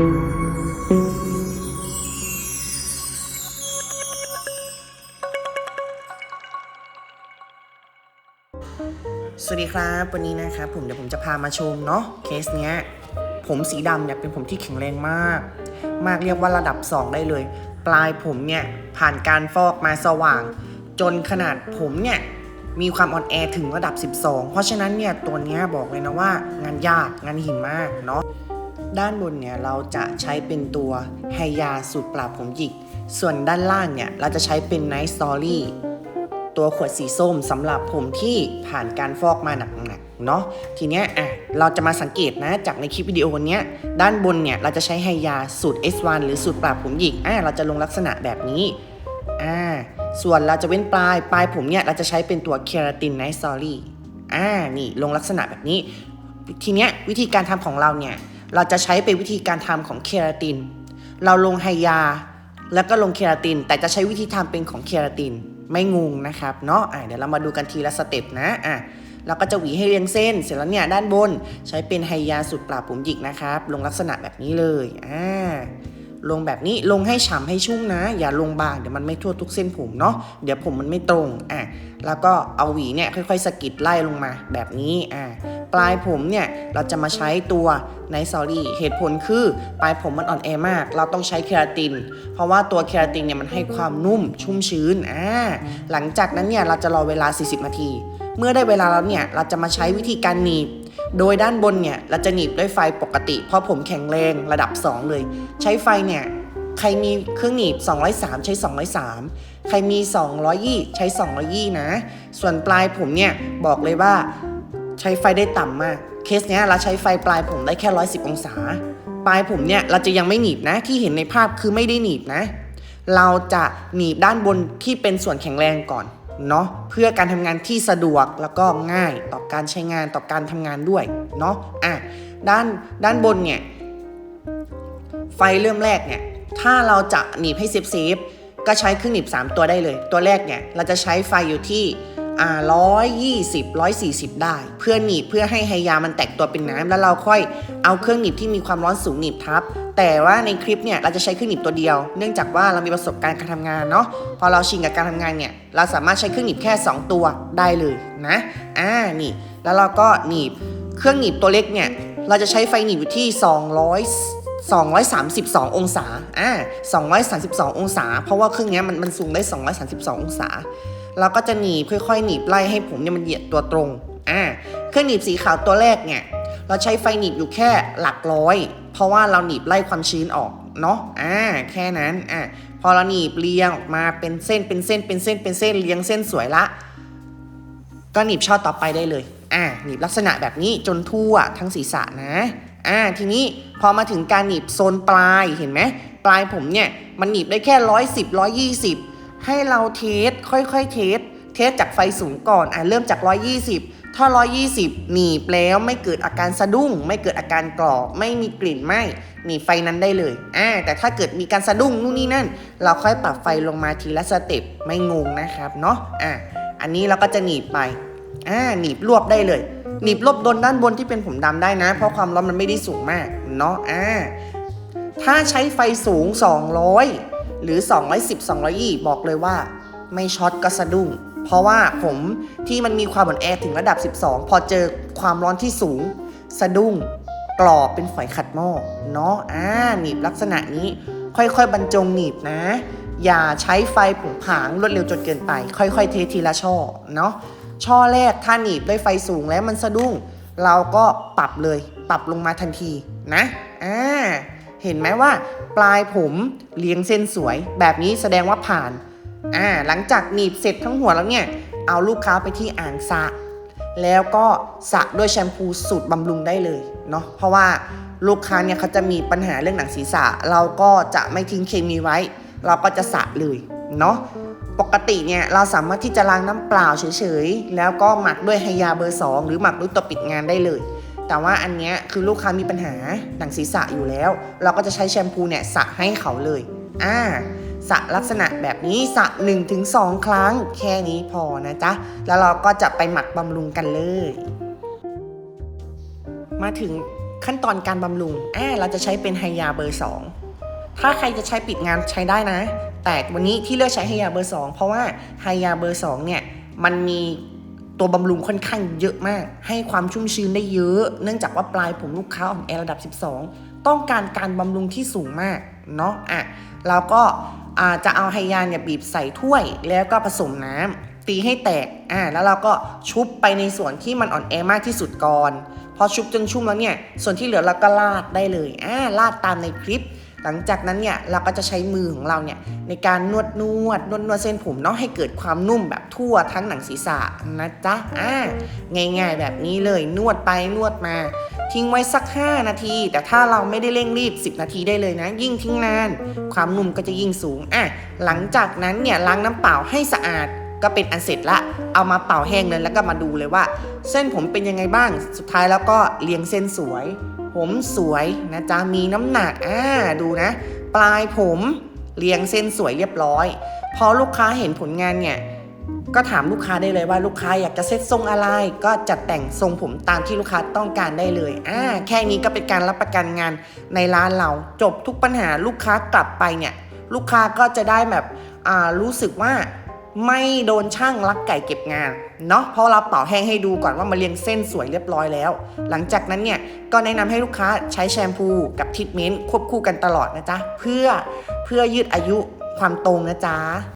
สวัสดีครับ วันนี้นะครับผมเดี๋ยวผมจะพามาชมเนาะเคสเนี้ย ผมสีดำเนี่ยเป็นผมที่แข็งแรงมาก มากเรียกว่าระดับ 2 ได้เลย ปลายผมเนี่ยผ่านการฟอกมาสว่าง จนขนาดผมเนี่ยมีความอ่อนแอถึงระดับ 12 เพราะฉะนั้นเนี่ยตัวเนี้ยบอกเลยนะว่างานยากงานหินมากเนาะ ด้านบนเนี่ยเราจะใช้เป็นตัวไฮยาสูตรปราบผมหยิก ส่วนด้านล่างเนี่ยเราจะใช้เป็น Night Story ตัวขวดสีส้มสำหรับผมที่ผ่านการฟอกมาหนักๆเนาะทีเนี้ยอะเราจะมาสังเกตนะจากในคลิปวิดีโอนเนี้ยด้านบนเนี่ยเราจะใช้ไฮยาสูตร S1 หรือสูตรปราบผมหยิกอะเราจะลงลักษณะแบบนี้อ่าส่วนเราจะเว้นปลายปลายผมเนี่ยเราจะใช้เป็นตัวเคราตินไนท์สตอรี่อ่านี่ลงลักษณะแบบนี้ทีเนี้ยวิธีการทำของเราเนี่ย เราจะใช้เป็นวิธีการทำของเคราติน เราลงไฮยา แล้วก็ลงเคราติน แต่จะใช้วิธีทำเป็นของเคราติน ไม่งงนะครับเนาะะเดี๋ยวเรามาดูกันทีละสเต็ปนะอะเราก็จะหวีให้เรียงเส้น เสร็จแล้วเนี่ยด้านบนใช้เป็นไฮยาสุดปราบผมหยิกนะครับ ลงลักษณะแบบนี้เลยอ่า ลงแบบนี้ลงให้ฉ่ำให้ชุ่มนะ อย่าลงบางเดี๋ยวมันไม่ทั่วทุกเส้นผมเนาะเดี๋ยวผมมันไม่ตรงอะแล้วก็เอาหวีเนี่ยค่อยๆสกิดไล่ลงมาแบบนี้อะปลายผมเนี่ยเราจะมาใช้ตัวไนซอรี่เหตุผลคือปลายผมมันอ่อนแอมาก เราต้องใช้เคราติน เพราะว่าตัวเคราตินเนี่ยมันให้ความนุ่มชุ่มชื้นอ่าหลังจากนั้นเนี่ยเราจะรอเวลา 40 นาที เมื่อได้เวลาแล้วเนี่ยเราจะมาใช้วิธีการหนีบ โดยด้านบนเนี่ยเราจะหนีบด้วยไฟปกติ เพราะผมแข็งแรงระดับ 2 เลย ใช้ไฟเนี่ยใครมีเครื่องหนีบ 203 ใช้ 203 ใครมี 220 ใช้ 220 นะ ส่วนปลายผมเนี่ยบอกเลยว่าใช้ไฟได้ต่ำมาก เคสเนี้ยเราใช้ไฟปลายผมได้แค่ 110 องศา ปลายผมเนี่ยเราจะยังไม่หนีบนะที่เห็นในภาพคือไม่ได้หนีบนะ เราจะหนีบด้านบนที่เป็นส่วนแข็งแรงก่อน เนาะเพื่อการทำงานที่สะดวกแล้วก็ง่ายต่อการใช้งานต่อการทำงานด้วยเนาะอะด้านด้านบนเนี่ยไฟเริ่มแรกเนี่ยถ้าเราจะหนีบให้เซฟเซฟก็ใช้เครื่องหนีบ3 ตัวได้เลย ตัวแรกเนี่ยเราจะใช้ไฟอยู่ที่ อ่าร้อยยี่สิบร้อยสี่สิบได้ เพื่อหนีบเพื่อให้ไฮยามันแตกตัวเป็นน้ำแล้วเราค่อยเอาเครื่องหนีบที่มีความร้อนสูงหนีบทับ แต่ว่าในคลิปเนี่ยเราจะใช้เครื่องหนีบตัวเดียว เนื่องจากว่าเรามีประสบการณ์การทำงานเนาะพอเราชินกับการทำงานเนี่ยเราสามารถใช้เครื่องหนีบแค่ 2 ตัวได้เลยนะอ่านี่แล้วเราก็หนีบเครื่องหนีบตัวเล็กเนี่ยเราจะใช้ไฟหนีบอยู่ที่ 200 232 องศา อ่า 232 องศา เพราะว่าเครื่องนี้มันมันสูงได้ 232 องศา เราก็จะหนีบค่อยๆหนีบไล่ให้ผมเนี่ยมันเหยียดตัวตรงอ่าเครื่องหนีบสีขาวตัวแรกเนี่ยเราใช้ไฟหนีบอยู่แค่หลักร้อย เพราะว่าเราหนีบไล่ความชื้นออกเนาะอ่าแค่นั้นอ่าพอเราหนีบเรียงออกมาเป็นเส้นเป็นเส้นเป็นเส้นเป็นเส้นเรียงเส้นสวยละ ก็หนีบช่อต่อไปได้เลยอ่าหนีบลักษณะแบบนี้จนทั่วทั้งศีรษะนะอ่าทีนี้พอมาถึงการหนีบโซนปลายเห็นไหมปลายผมเนี่ยมันหนีบได้แค่ร้อยสิบร้อยยี่สิบ ให้เราเทสค่อยๆเทสเทสจากไฟสูงก่อนอ่าเริ่มจากร้อยยี่สิบถ้าร้อยยี่สิบหนีบแล้วไม่เกิดอาการสะดุ้ง ไม่เกิดอาการกรอบไม่มีกลิ่นไหมหนีไฟนั้นได้เลยอ่าแต่ถ้าเกิดมีการสะดุ้งนู่นนี่นั่น เราค่อยปรับไฟลงมาทีละสเต็ปไม่งงนะครับเนาะอ่าอันนี้เราก็จะหนีบไปอ่าหนีบรวบได้เลย หนีบรวบโดนด้านบนที่เป็นผมดำได้นะ เพราะความร้อนมันไม่ได้สูงมากเนาะอ่าถ้าใช้ไฟสูง 200 หรือ 210 220 บอกเลยว่า ไม่ช็อตก็สะดุ้ง เพราะว่าผมที่มันมีความอ่อนแอถึงระดับ 12 พอเจอความร้อนที่สูง สะดุ้งกรอบเป็นฝอยขัดหม้อเนาะอ่าหนีบลักษณะนี้ ค่อยๆ บรรจงหนีบนะ อย่าใช้ไฟผงผางรวดเร็วจนเกินไป ค่อยๆ เททีละช่อเนาะช่อแรกถ้าหนีบด้วยไฟสูงแล้วมันสะดุ้ง เราก็ปรับเลย ปรับลงมาทันทีนะอ่า เห็นไหมว่าปลายผมเลี้ยงเส้นสวย แบบนี้แสดงว่าผ่านอ่าหลังจากหนีบเสร็จทั้งหัวแล้วเนี่ย เอาลูกค้าไปที่อ่างสระแล้วก็สระด้วยแชมพูสูตรบำรุงได้เลยเนาะเพราะว่าลูกค้าเนี่ยเขาจะมีปัญหาเรื่องหนังศีรษะ เราก็จะไม่ทิ้งเคมีไว้ เราก็จะสระเลยเนาะปกติเนี่ยเราสามารถที่จะล้างน้ำเปล่าเฉยๆ แล้วก็หมักด้วยไฮยาเบอร์ 2 หรือหมักด้วยตัวปิดงานได้เลย แต่ว่าอันเนี้ยคือลูกค้ามีปัญหาหนังศีรษะอยู่แล้ว เราก็จะใช้แชมพูเนี่ยสระให้เขาเลยอ่าสระลักษณะแบบนี้สระ1-2 ครั้ง แค่นี้พอนะจ๊ะ แล้วเราก็จะไปหมักบำรุงกันเลย มาถึงขั้นตอนการบำรุงอ่าเราจะใช้เป็นไฮยาเบอร์ 2 ถ้าใครจะใช้ปิดงานใช้ได้นะ แต่วันนี้ที่เลือกใช้ไฮยาเบอร์ 2 เพราะว่าไฮยาเบอร์ 2 เนี่ยมันมี ตัวบำรุงค่อนข้างเยอะมาก ให้ความชุ่มชื้นได้เยอะ เนื่องจากว่าปลายผมลูกค้าของแอร์ระดับ 12 ต้องการการบำรุงที่สูงมากเนาะอะเราก็จะเอาไฮยาเนี่ยบีบใส่ถ้วย แล้วก็ผสมน้ำตีให้แตกอ่าแล้วเราก็ชุบไปในส่วนที่มันอ่อนแอมากที่สุดก่อน พอชุบจนชุ่มแล้วเนี่ยส่วนที่เหลือเราก็ลาดได้เลยอ่าลาดตามในคลิป หลังจากนั้นเนี่ยเราก็จะใช้มือของเราเนี่ยในการนวดนวดนวดนวดเส้นผมเนาะให้เกิดความนุ่มแบบทั่วทั้งหนังศีรษะนะจ๊ะอ่าง่ายๆแบบนี้เลยนวดไปนวดมาทิ้งไว้สัก 5 นาที แต่ถ้าเราไม่ได้เร่งรีบ 10 นาทีได้เลยนะ ยิ่งทิ้งนาน ความนุ่มก็จะยิ่งสูงอะหลังจากนั้นเนี่ยล้างน้ำเปล่าให้สะอาดก็เป็นอันเสร็จละ เอามาเป่าแห้งเลยแล้วก็มาดูเลยว่า เส้นผมเป็นยังไงบ้าง สุดท้ายแล้วก็เรียงเส้นสวย ผมสวยนะจ๊ะมีน้ำหนักอ่าดูนะ ปลายผมเรียงเส้นสวยเรียบร้อย พอลูกค้าเห็นผลงานเนี่ยก็ถามลูกค้าได้เลยว่าลูกค้าอยากจะเซ็ตทรงอะไร ก็จัดแต่งทรงผมตามที่ลูกค้าต้องการได้เลยอ่าแค่นี้ก็เป็นการรับประกันงานในร้านเราจบทุกปัญหาลูกค้ากลับไปเนี่ยลูกค้าก็จะได้แบบอ่ารู้สึกว่า ไม่โดนช่างลักไก่เก็บงานเนาะเพราะเราเป่าแห้งให้ดูก่อนว่ามาเรียงเส้นสวยเรียบร้อยแล้ว หลังจากนั้นเนี่ยก็แนะนำให้ลูกค้าใช้แชมพูกับทรีทเมนต์ควบคู่กันตลอดนะจ๊ะเพื่อเพื่อยืดอายุความตรงนะจ๊ะ